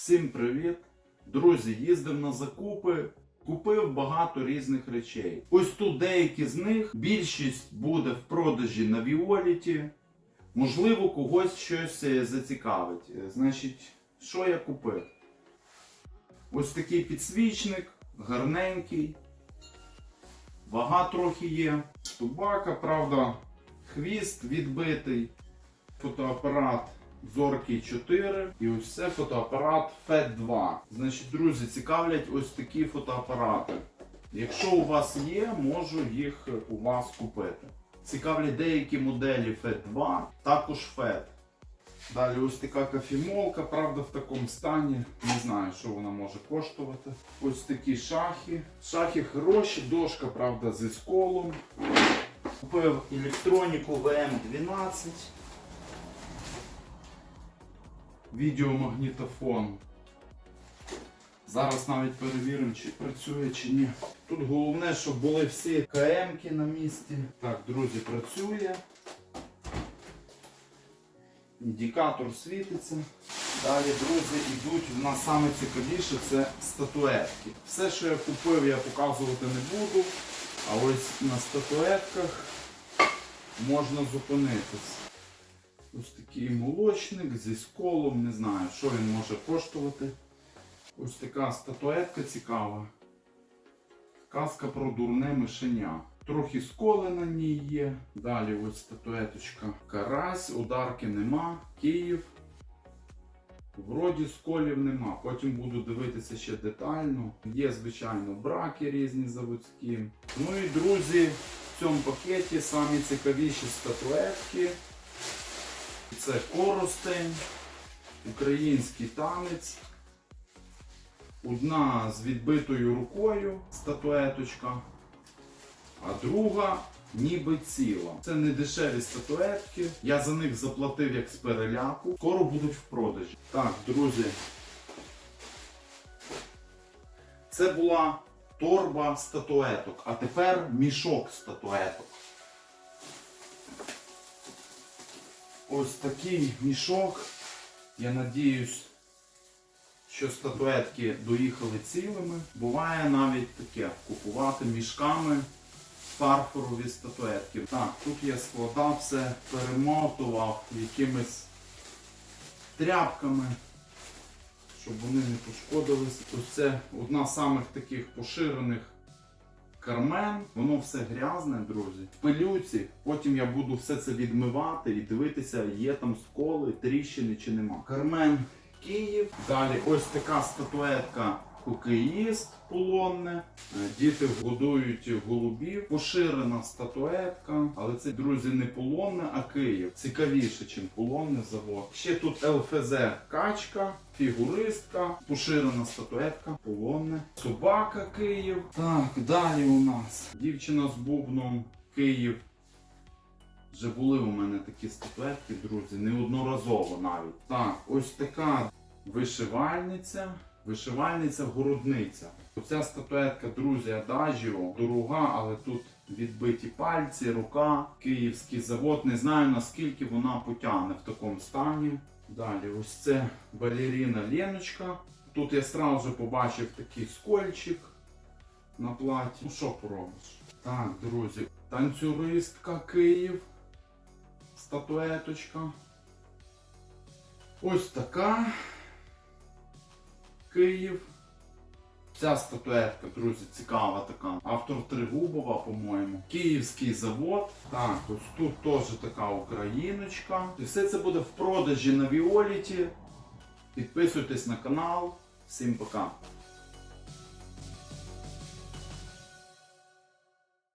Всім привіт! Друзі, їздив на закупи, купив багато різних речей. Ось тут деякі з них, більшість буде в продажі на Віоліті. Можливо, когось щось е, зацікавить. Е, Значить, що я купив? Ось такий підсвічник, гарненький. Вага трохи є. Тубака, правда, хвіст відбитий. Фотоапарат Зоркий 4 і ось це фотоапарат FET 2. Значить, друзі, цікавлять ось такі фотоапарати. Якщо у вас є, можу їх у вас купити. Цікавлять деякі моделі FET 2, також FET. Далі ось така кафімолка, правда, в такому стані. Не знаю, що вона може коштувати. Ось такі шахи. Шахи хороші, дошка, правда, зі сколом. Купив електроніку VM12. Відеомагнітофон. Зараз навіть перевіримо, чи працює, чи ні. Тут головне, щоб були всі КМки на місці. Так, друзі, працює. Індикатор світиться. Далі, друзі, йдуть в нас саме цікавіше це статуетки. Все, що я купив, я показувати не буду. А ось на статуетках можна зупинитись. Ось такий молочник зі сколом, не знаю, що він може коштувати. Ось така статуетка цікава. Казка про дурне мишеня. Трохи сколи на ній є. Далі ось статуеточка. Карась, ударки нема. Київ. Вроді сколів нема. Потім буду дивитися ще детально. Є, звичайно, браки різні заводські. Ну і друзі, в цьому пакеті самі цікавіші статуетки. Це коростень, український танець. Одна з відбитою рукою статуеточка, а друга ніби ціла. Це не дешеві статуетки. Я за них заплатив як з переляку. Скоро будуть в продажі. Так, друзі. Це була торба статуеток, а тепер мішок статуеток. Ось такий мішок. Я надіюсь, що статуетки доїхали цілими. Буває навіть таке купувати мішками фарфорові статуетки. Так, тут я складав все, перемотував якимись тряпками, щоб вони не пошкодились. Ось це одна з самих таких поширених кармен. Воно все грязне, друзі. В пилюці. Потім я буду все це відмивати і дивитися, є там сколи, тріщини чи нема. Кармен Київ. Далі ось така статуетка хокеїст полонне. Е, Діти годують голубів. Поширена статуетка. Але це, друзі, не полонне, а Київ. Цікавіше, ніж полонне завод. Ще тут ЛФЗ качка, фігуристка, поширена статуетка, полонне. Собака Київ. Так, далі у нас дівчина з бубном Київ. Вже були у мене такі статуетки, друзі, неодноразово навіть. Так, ось така вишивальниця. Вишивальниця городниця. Оця статуетка, друзі, Адажіо, дорога, але тут відбиті пальці, рука, київський завод. Не знаю наскільки вона потягне в такому стані. Далі, ось це балеріна Леночка. Тут я сразу побачив такий скольчик на платі. Ну що поробиш? Так, друзі, танцюристка Київ. Статуеточка. Ось така. Київ. Ця статуетка, друзі, цікава така. Автор Тригубова, по-моєму. Київський завод. Так, ось тут теж така україночка. І все це буде в продажі на Віоліті. Підписуйтесь на канал. Всім пока.